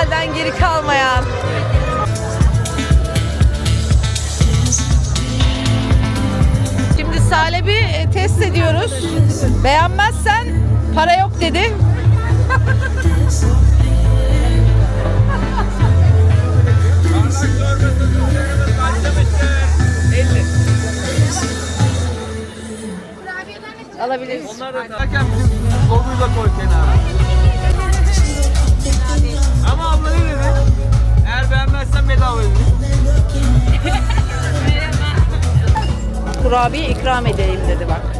festivalden geri kalmayan. Şimdi Salep'i e, test ediyoruz. Beğenmezsen para yok dedi. Alabiliriz. Onlar da da koy kenara. Bedava dedi. Kurabiye ikram edelim dedi bak.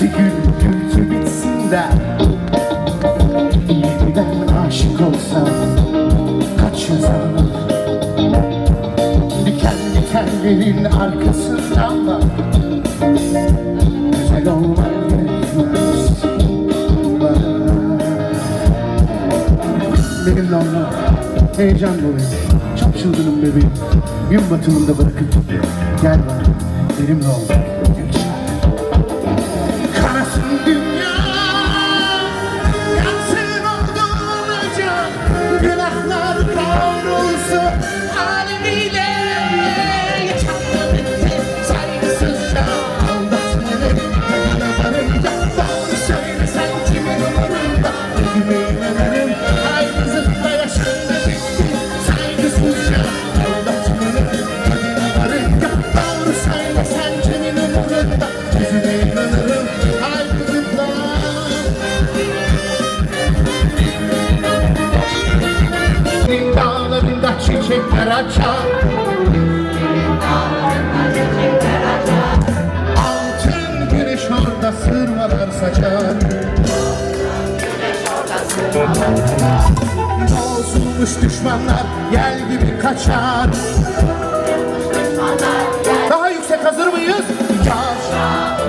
Gitti gül gültü bitsin de Yeniden aşık olsam Kaç yazar Diken dikenlerin arkasından da Güzel olmaya gerekmez Benimle oyna. Heyecan dolu. Çok çılgınım bebeğim. Gün batımında bırakıp. Gel bana. Benimle Got sin on the night, you're not allowed to çiçekler açar Altın güneş orada sırmalar saçar Bozulmuş düşmanlar yel gibi kaçar. Daha yüksek hazır mıyız? Yaz